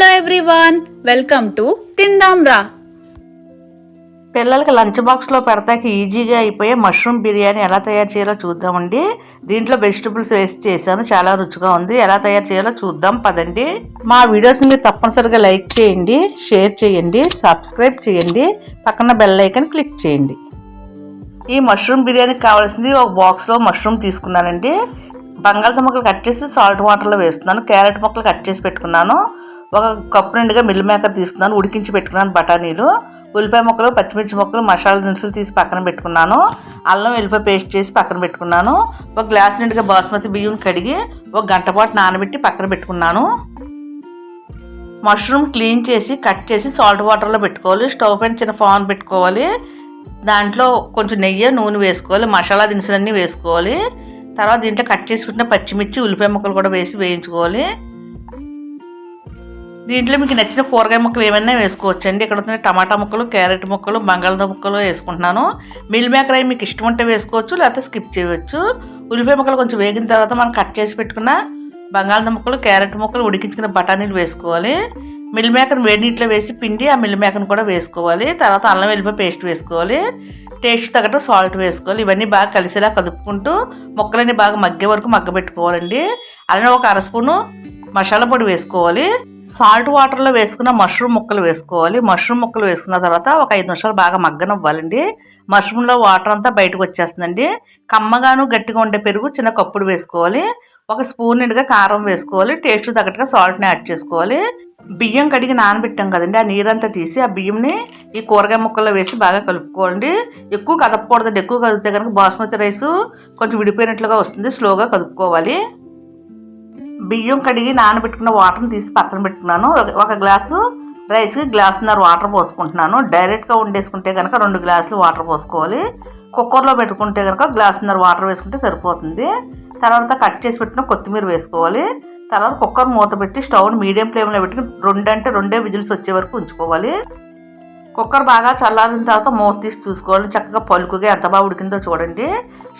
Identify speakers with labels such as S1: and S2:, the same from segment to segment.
S1: Hello everyone welcome to తిందాం రా
S2: పిల్లలకి లంచ్ బాక్స్లో పెడతాకి ఈజీగా అయిపోయే మష్రూమ్ బిర్యానీ ఎలా తయారు చేయాలో చూద్దామండి. దీంట్లో వెజిటబుల్స్ వేసి చేశాను చాలా రుచిగా ఉంది. ఎలా తయారు చేయాలో చూద్దాం పదండి. మా వీడియోస్ని మీరు తప్పనిసరిగా లైక్ చేయండి షేర్ చేయండి సబ్స్క్రైబ్ చేయండి పక్కన బెల్ ఐకన్ క్లిక్ చేయండి. ఈ మష్రూమ్ బిర్యానీకి కావాల్సింది ఒక బాక్స్లో మష్రూమ్ తీసుకున్నానండి. బంగాళదుంప ముక్కలు కట్ చేసి సాల్ట్ వాటర్లో వేస్తున్నాను క్యారెట్ ముక్కలు కట్ చేసి పెట్టుకున్నాను. ఒక కప్పు నిండుగా మిల్ మేకర్ తీసుకున్నాను ఉడికించి పెట్టుకున్నాను బఠానీలు. ఉల్లిపాయ ముక్కలు పచ్చిమిర్చి ముక్కలు మసాలా దినుసులు తీసి పక్కన పెట్టుకున్నాను. అల్లం వెల్లిపాయ పేస్ట్ చేసి పక్కన పెట్టుకున్నాను. ఒక గ్లాస్ నిండుగా బాస్మతి బియ్యం కడిగి ఒక గంట పాటు నానబెట్టి పక్కన పెట్టుకున్నాను. మష్రూమ్ క్లీన్ చేసి కట్ చేసి సాల్ట్ వాటర్లో పెట్టుకోవాలి. స్టవ్ పైన చిన్న ఫాన్ పెట్టుకోవాలి. దాంట్లో కొంచెం నెయ్యి నూనె వేసుకోవాలి. మసాలా దినుసులన్నీ వేసుకోవాలి. తర్వాత దీంట్లో కట్ చేసి పెట్టిన పచ్చిమిర్చి ఉల్లిపాయ ముక్కలు కూడా వేసి వేయించుకోవాలి. దీంట్లో మీకు నచ్చిన కూరగాయ ముక్కలు ఏమైనా వేసుకోవచ్చు అండి ఇక్కడ ఉన్న టమాటా ముక్కలు క్యారెట్ ముక్కలు బంగాళదుంప ముక్కలు వేసుకుంటున్నాను. మిల్ మేకర్ అవి మీకు ఇష్టం ఉంటే వేసుకోవచ్చు లేకపోతే స్కిప్ చేయవచ్చు. ఉల్లిపాయ ముక్కలు కొంచెం వేగిన తర్వాత మనం కట్ చేసి పెట్టుకున్న బంగాళదుంప ముక్కలు క్యారెట్ ముక్కలు ఉడికించుకున్న బఠానీలు వేసుకోవాలి. మిల్ మేకర్ వేడి నీటిలో వేసి పిండి ఆ మిల్ మేకర్ని కూడా వేసుకోవాలి. తర్వాత అల్లం వెల్లిపాయ పేస్ట్ వేసుకోవాలి. టేస్ట్ తగ్గట్టు సాల్ట్ వేసుకోవాలి. ఇవన్నీ బాగా కలిసేలా కదుపుకుంటూ ముక్కలన్నీ బాగా మగ్గే వరకు మగ్గబెట్టుకోవాలండి. అలానే ఒక అర స్పూను మసాలా పొడి వేసుకోవాలి. సాల్ట్ వాటర్లో వేసుకున్న మష్రూమ్ ముక్కలు వేసుకోవాలి. మష్రూమ్ ముక్కలు వేసుకున్న తర్వాత ఒక ఐదు నిమిషాలు బాగా మగ్గనివ్వాలండి. మష్రూమ్లో వాటర్ అంతా బయటకు వచ్చేస్తుందండి. కమ్మగాను గట్టిగా ఉండే పెరుగు చిన్న కప్పుడు వేసుకోవాలి. ఒక స్పూన్ నిండుగా కారం వేసుకోవాలి. టేస్ట్ తగ్గట్టుగా సాల్ట్ని యాడ్ చేసుకోవాలి. బియ్యం కడిగి నానబెట్టాం కదండి ఆ నీరంతా తీసి ఆ బియ్యంని ఈ కూరగాయ ముక్కల్లో వేసి బాగా కలుపుకోండి ఎక్కువ కదపకూడదండి ఎక్కువ కదిపితే కనుక బాస్మతి రైస్ కొంచెం విడిపోయినట్లుగా వస్తుంది స్లోగా కలుపుకోవాలి బియ్యం కడిగి నానబెట్టుకున్న వాటర్ని తీసి పక్కన పెట్టుకున్నాను. ఒక- గ్లాసు రైస్కి గ్లాసున్నర వాటర్ పోసుకుంటున్నాను. డైరెక్ట్గా వండేసుకుంటే కనుక రెండు గ్లాసులు వాటర్ పోసుకోవాలి. కుక్కర్లో పెట్టుకుంటే కనుక గ్లాసున్నర వాటర్ వేసుకుంటే సరిపోతుంది. తర్వాత కట్ చేసి పెట్టిన కొత్తిమీర వేసుకోవాలి. తర్వాత కుక్కర్ మూత పెట్టి స్టవ్ని మీడియం ఫ్లేమ్లో పెట్టుకుని రెండంటే రెండే విజిల్స్ వచ్చే వరకు ఉంచుకోవాలి. కుక్కర్ బాగా చల్లారిన తర్వాత మూత తీసి చూసుకోవాలి. చక్కగా పలుకుగా ఎంత బాగా ఉడికిందో చూడండి.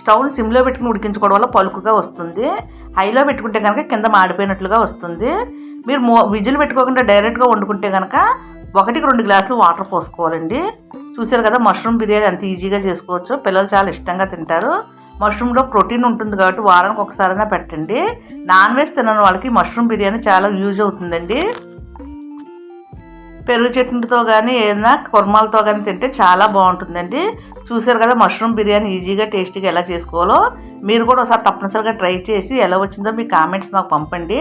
S2: స్టవ్ని సిమ్లో పెట్టుకుని ఉడికించుకోవడం వల్ల పలుకుగా వస్తుంది. హైలో పెట్టుకుంటే కనుక కింద మాడిపోయినట్లుగా వస్తుంది. మీరు మో విజిల్ పెట్టుకోకుండా డైరెక్ట్గా వండుకుంటే కనుక ఒకటికి రెండు గ్లాసులు వాటర్ పోసుకోవాలండి. చూసారు కదా మష్రూమ్ బిర్యానీ ఎంత ఈజీగా చేసుకోవచ్చు. పిల్లలు చాలా ఇష్టంగా తింటారు. మష్రూమ్లో ప్రోటీన్ ఉంటుంది కాబట్టి వారానికి ఒకసారైనా పెట్టండి. నాన్ వెజ్ తినని వాళ్ళకి మష్రూమ్ బిర్యానీ చాలా యూజ్ అవుతుందండి. పెరుగు చట్నీతో కానీ ఏదైనా కుర్మాలతో కానీ తింటే చాలా బాగుంటుందండి. చూసారు కదా మష్రూమ్ బిర్యానీ ఈజీగా టేస్టీగా ఎలా చేసుకోవాలో? మీరు కూడా ఒకసారి తప్పనిసరిగా ట్రై చేసి ఎలా వచ్చిందో మీ కామెంట్స్ మాకు పంపండి.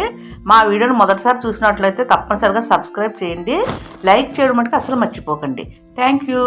S2: మా వీడియోని మొదటిసారి చూసినట్లయితే తప్పనిసరిగా సబ్స్క్రైబ్ చేయండి. లైక్ చేయడం మటుకు అసలు మర్చిపోకండి. Thank you.